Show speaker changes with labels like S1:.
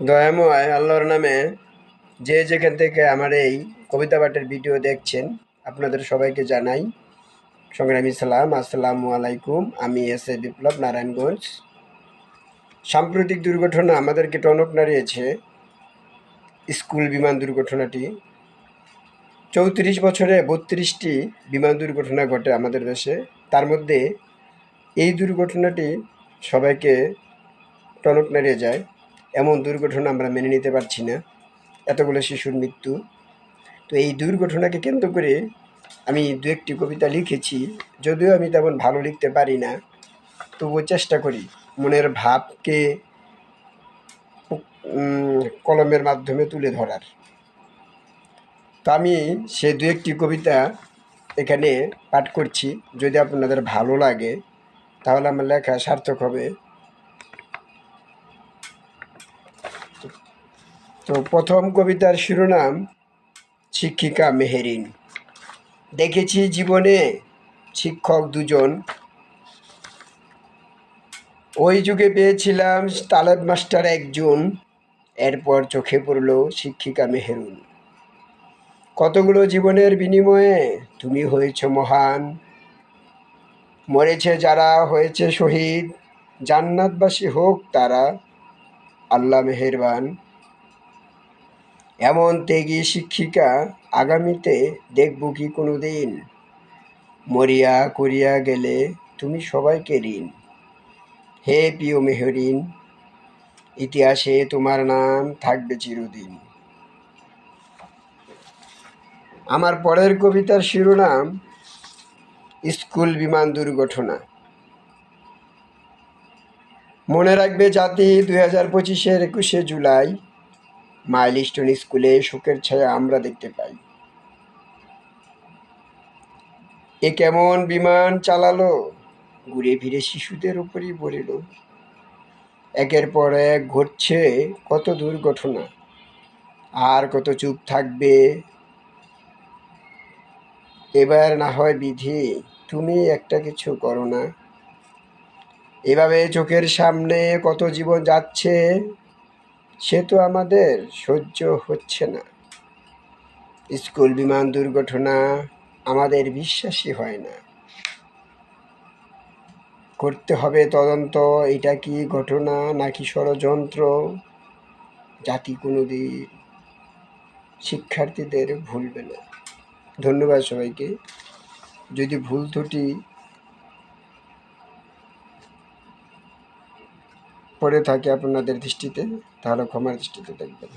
S1: দয়াময় আল্লাহর নামে যে যেখান থেকে আমার এই কবিতা পাঠের ভিডিও দেখছেন, আপনাদের সবাইকে জানাই সংগ্রামী সালাম, আসসালামু আলাইকুম। আমি এস এ বিপ্লব নারায়ণগঞ্জ। সাম্প্রতিক দুর্ঘটনা আমাদেরকে টনক নাড়িয়েছে। স্কুল বিমান দুর্ঘটনাটি। চৌত্রিশ বছরে বত্রিশটি বিমান দুর্ঘটনা ঘটে আমাদের দেশে। তার মধ্যে এই দুর্ঘটনাটি সবাইকে টনক নাড়িয়ে যায়। এমন দুর্ঘটনা আমরা মেনে নিতে পারছি না। এতগুলো শিশুর মৃত্যু। তো এই দুর্ঘটনাকে কেন্দ্র করে আমি দু একটি কবিতা লিখেছি। যদিও আমি তেমন ভালো লিখতে পারি না, তবুও চেষ্টা করি। মনের ভাবকে কলমের মাধ্যমে তুলে ধরার। তো আমি সে দু একটি কবিতা এখানে পাঠ করছি। যদি আপনাদের ভালো লাগে, তাহলে আমার লেখা সার্থক হবে। তো প্রথম কবিতার শিরোনাম, শিক্ষিকা মেহেরিন। দেখেছি জীবনে শিক্ষক দুজন। ওই যুগে পেয়েছিলাম তালেব মাস্টার একজন, এরপর চোখে পড়ল শিক্ষিকা মেহেরুন। কতগুলো জীবনের বিনিময়ে তুমি হয়েছ মহান। মরেছে যারা হয়েছে শহীদ, জান্নাতবাসী হোক তারা আল্লাহ মেহেরবান। এমন ত্যাগী শিক্ষিকা আগামীতে দেখব কি কোনো দিন মরিয়া করিয়া গেলে তুমি সবাইকে ঋণ। হে প্রিয় মেহরিন, ইতিহাসে তোমার নাম থাকবে চিরদিন। আমার পরের কবিতার শিরোনাম, স্কুল বিমান দুর্ঘটনা। মনে রাখবে জাতি দুই হাজার পঁচিশের একুশে জুলাই মাইলস্টোন স্কুলে শোকের ছায়া আমরা দেখতে পাই। এ কেমন বিমান চালালো? ঘুরে ফিরে শিশুদের উপরই পড়িল একের পর এক ঘটছে কত দুর্ঘটনা। আর কত চুপ থাকবে? এবার না হয় বিধি, তুমি একটা কিছু করো না। এভাবে চোখের সামনে কত জীবন যাচ্ছে? সে তো আমাদের সহ্য হচ্ছে না। স্কুল বিমান দুর্ঘটনা আমাদের বিশ্বাসই হয় না। করতে হবে তদন্ত, এটা কি ঘটনা নাকি ষড়যন্ত্র? জাতি কোনোদিন শিক্ষার্থীদের ভুলবে না। ধন্যবাদ সবাইকে। যদি ভুল ত্রুটি পড়ে থাকে আপনাদের দৃষ্টিতে তাহলে ক্ষমার দৃষ্টিতে দেখবেন।